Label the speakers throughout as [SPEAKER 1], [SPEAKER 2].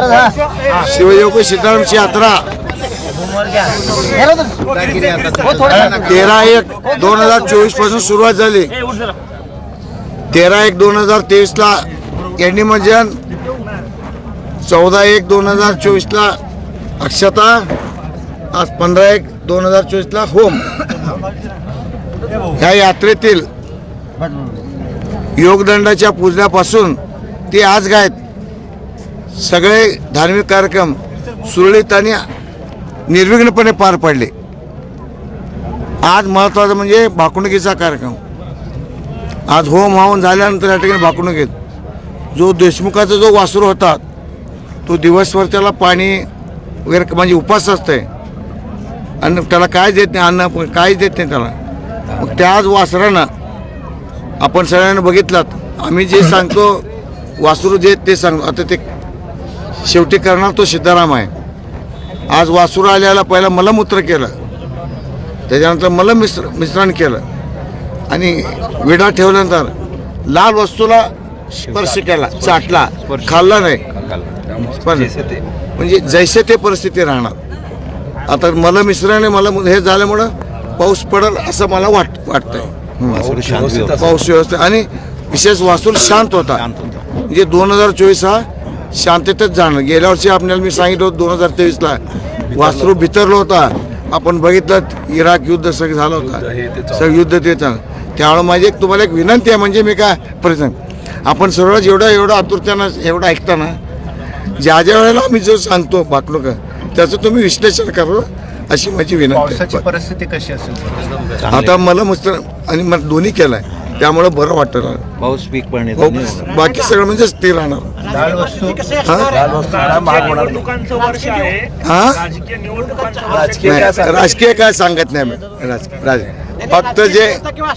[SPEAKER 1] शिवयोग सीतारामची यात्रा. तेरा एक दोन हजार चोवीसपासून सुरुवात झाली. तेरा एक दोन हजार तेवीस ला एंडी मजन चौदा एक दोन हजार चोवीस ला अक्षता आज पंधरा एक दोन हजार चोवीस ला होम. ह्या यात्रेतील योगदंडाच्या पूजण्यापासून ते आज गायत. सगळे धार्मिक कार्यक्रम सुरळीत आणि निर्विघ्नपणे पार पडले. आज महत्त्वाचं म्हणजे भाकुणुकीचा कार्यक्रम. आज होम हवन झाल्यानंतर या ठिकाणी भाकुणुकीत जो देशमुखाचा जो वासरू होता तो दिवसभर त्याला पाणी वगैरे म्हणजे उपास असतंय. आणि त्याला काय देत नाही अन्न पण काहीच देत नाही त्याला. मग त्याच वासरानं आपण सगळ्यांना बघितलात आम्ही जे सांगतो वासरू जे ते सांगतो. आता ते शेवटी करणार तो सिद्धाराम आहे. आज वासरू आल्याला पहिला मलमूत्र केलं. त्याच्यानंतर मल मिश्र मिश्रण केलं. आणि विडा ठेवल्यानंतर लाल वस्तूला स्पर्श केला चाटला खाल्ला नाही. पण म्हणजे जैसे ते परिस्थिती राहणार. आता मला मिश्राने मला हे झाल्यामुळं पाऊस पडेल असं मला वाट वाटतंय. पाऊस व्यवस्थित. आणि विशेष वासूल शांत होता. म्हणजे दोन हजार चोवीस हा शांततेत जाणं. गेल्या वर्षी आपल्याला मी सांगितलं होतं दोन हजार तेवीसला. वासरू भितरलं होता. आपण बघितलं इराक युद्ध सगळं झालं होतं. सगळं युद्ध ते चाललं त्यामुळे माझी एक तुम्हाला एक विनंती आहे म्हणजे मी काय प्रसंग. आपण सर्व एवढं एवढं आतुरतेनं एवढं ऐकताना ज्या ज्या वेळेला आम्ही जो सांगतो बाटलोक त्याचं तुम्ही विश्लेषण करावं अशी माझी विनंती आहे.
[SPEAKER 2] परिस्थिती कशी असेल?
[SPEAKER 1] आता मला मस्त आणि मला दोन्ही केलाय. त्यामुळं बरं वाटतं
[SPEAKER 3] पाऊस पीक पण
[SPEAKER 1] भाऊ, बाकी सगळं म्हणजे स्थिर राहणार.
[SPEAKER 2] डाळ वस्तू
[SPEAKER 1] हा?
[SPEAKER 4] निवडणुकांचं वर्ष आहे.
[SPEAKER 1] हा?
[SPEAKER 4] राजकीय निवडणुकांचं
[SPEAKER 1] नाही, राजकीय काय सांगत नाही आम्ही. राज राज फक्त जे
[SPEAKER 5] किंवा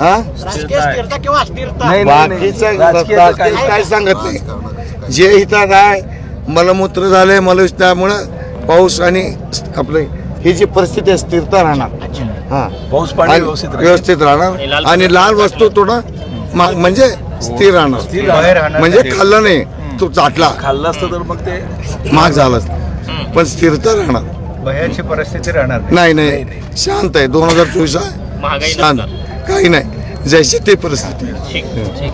[SPEAKER 1] हा?
[SPEAKER 5] राजकीय स्थिरता किंवा अस्थिरता?
[SPEAKER 1] बाकीचं राजकीय काय? सांगत नाही. जे इथं काय मलमूत्र झालंय मल त्यामुळं पाऊस आणि आपलं ही जी परिस्थिती आहे स्थिरता राहणार. हा.
[SPEAKER 6] पाऊस पाणी
[SPEAKER 1] आणि
[SPEAKER 6] व्यवस्थित राहील.
[SPEAKER 1] व्यवस्थित राहणार. आणि लाल वस्तू थोडं मा- म्हणजे स्थिर राहणार.
[SPEAKER 2] बाहेर राहणार.
[SPEAKER 1] म्हणजे खाल्लं नाही तो चाटला.
[SPEAKER 6] खाल्लं असतं तर मग ते
[SPEAKER 1] महाग झाला असता. पण स्थिरता राहणार.
[SPEAKER 2] भयाची परिस्थिती राहणार
[SPEAKER 1] नाही. नाही शांत आहे. दोन हजार चोवीस
[SPEAKER 4] महागाई
[SPEAKER 1] शांत. काही नाही. जैसे ते परिस्थिती आहे.
[SPEAKER 4] ठीक ठीक.